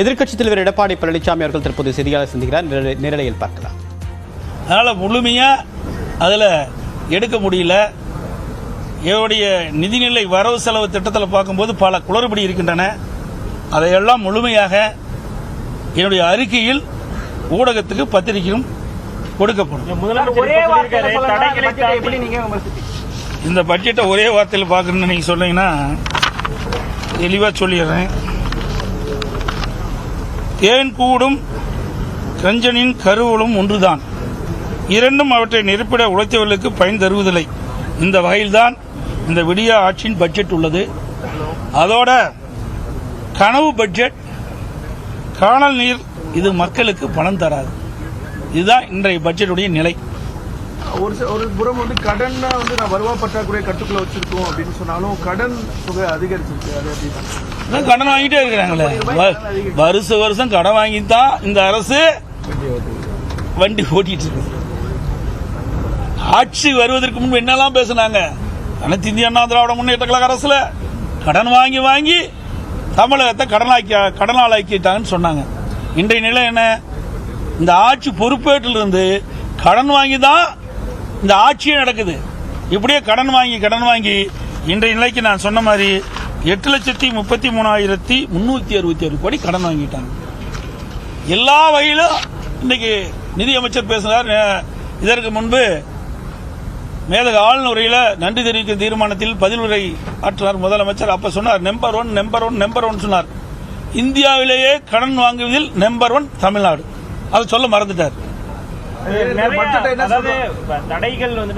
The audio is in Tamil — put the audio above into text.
எதிர்க்கட்சித் தலைவர் எடப்பாடி பழனிசாமி அவர்கள் தற்போது செய்தியாளர் சந்திக்கிறார். நேரலையில் பார்க்கலாம். அதனால் முழுமையாக அதில் எடுக்க முடியல. என்னுடைய நிதிநிலை வரவு செலவு திட்டத்தில் பார்க்கும்போது பல குளறுபடி இருக்கின்றன. அதையெல்லாம் முழுமையாக என்னுடைய அறிக்கையில் ஊடகத்துக்கு பத்திரிகையும் கொடுக்கப்படும். இந்த பட்ஜெட்டை ஒரே வார்த்தையில் பார்க்கணும்னு நீங்கள் சொன்னீங்கன்னா தெளிவாக சொல்லிடுறேன். தேன் கூடும்? கஞ்சனின் கருவலும் ஒன்றுதான். இரண்டும் அவற்றை நெருப்பிட உழைத்தவர்களுக்கு பயன் தருவதில்லை. இந்த வகையில்தான் இந்த விடியா ஆட்சியின் பட்ஜெட் உள்ளது. அதோட கனவு பட்ஜெட் காணல் நீர் இது மக்களுக்கு பணம் தராது. இதுதான் இன்றைய பட்ஜெட்டுடைய நிலை. ஒரு ஒரு புறம் வந்து கடனை வந்து நான் வருவா பற்றாக்குறை கட்டுக்குள்ள வச்சிருக்கோம் அப்படின்னு சொன்னாலும் கடன் தொகை அதிகரிச்சிருக்கு. அது எப்படின்னா கடன் வாங்கிட்டே இருக்கிறாங்களே. வருஷ வருஷம் கடன் வாங்கி தான் இந்த அரசு வண்டி ஓட்டிட்டு இருக்கு. ஆட்சி வருவதற்கு முன்பு என்னெல்லாம் பேசுனாங்க? அனைத்து இந்திய அண்ணா திராவிட முன்னேற்ற கழக அரசுல கடன் வாங்கி வாங்கி தமிழகத்தை கடனாக்கி கடனாளாக்கிட்டாங்கன்னு சொன்னாங்க. இன்றைய நிலை என்ன? இந்த ஆட்சி பொறுப்பேற்றிலிருந்து கடன் வாங்கி தான் இந்த ஆட்சியே நடக்குது. இப்படியே கடன் வாங்கி கடன் வாங்கி இன்றைய நிலைக்கு நான் சொன்ன மாதிரி எட்டு லட்சத்தி முப்பத்தி மூணாயிரத்தி முன்னூத்தி அறுபத்தி ஆறு கோடி கடன் வாங்கிட்டாங்க. எல்லா வகையிலும் இன்னைக்கு நிதியமைச்சர் பேசினார் இதற்கு முன்பு மேலக ஆளுநரையில் நன்றி தெரிவிக்கும் தீர்மானத்தில் பதில் உரை ஆற்றினார் முதலமைச்சர். அப்ப சொன்னார் number one number one number one சொன்னார். இந்தியாவிலேயே கடன் வாங்குவதில் நம்பர் ஒன் தமிழ்நாடு. அதை சொல்ல மறந்துட்டார். தடைகள் வந்து